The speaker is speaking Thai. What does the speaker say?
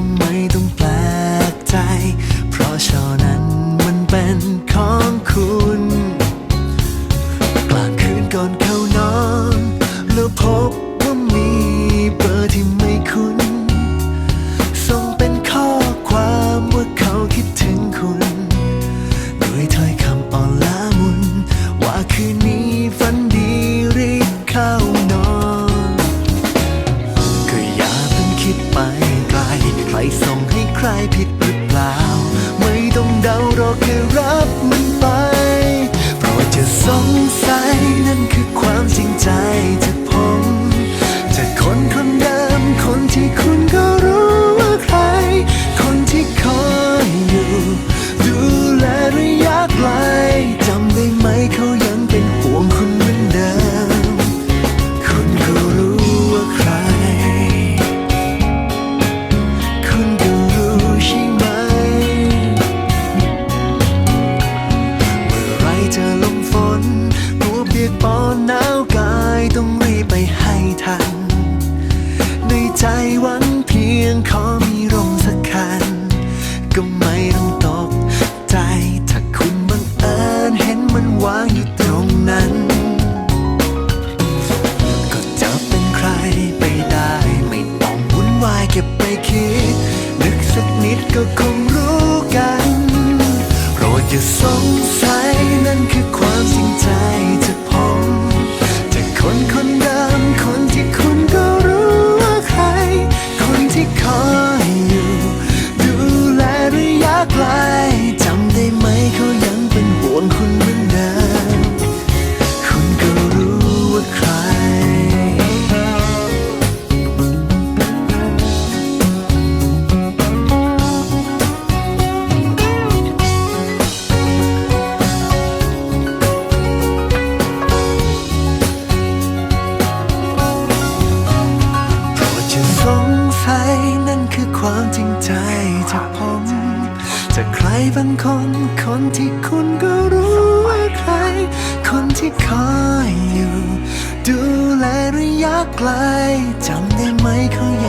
ก็ไม่ต้องแปลกใจ เพราะช่อนั้นมันเป็นของคุณ กลางคืนก่อนเข้านอน ผิด ตัวเปียกปอนหนาวกายต้องรีบไปให้ทัน ในใจหวังเพียงขอมีร่มสักคัน ก็ไม่ต้องตกใจ ถ้าคุณบังเอิญเห็นมันวางอยู่ตรงนั้น ก็จะเป็นใครไปได้ ไม่ต้องวุ่นวายเก็บไปคิด นึกสักนิดก็คงรู้กัน โปรดอย่าสงสัย จากใครบางคน คนที่คุณก็รู้ว่าใคร คนที่คอยอยู่ ดูแลระยะไกลจำได้ไหมเขา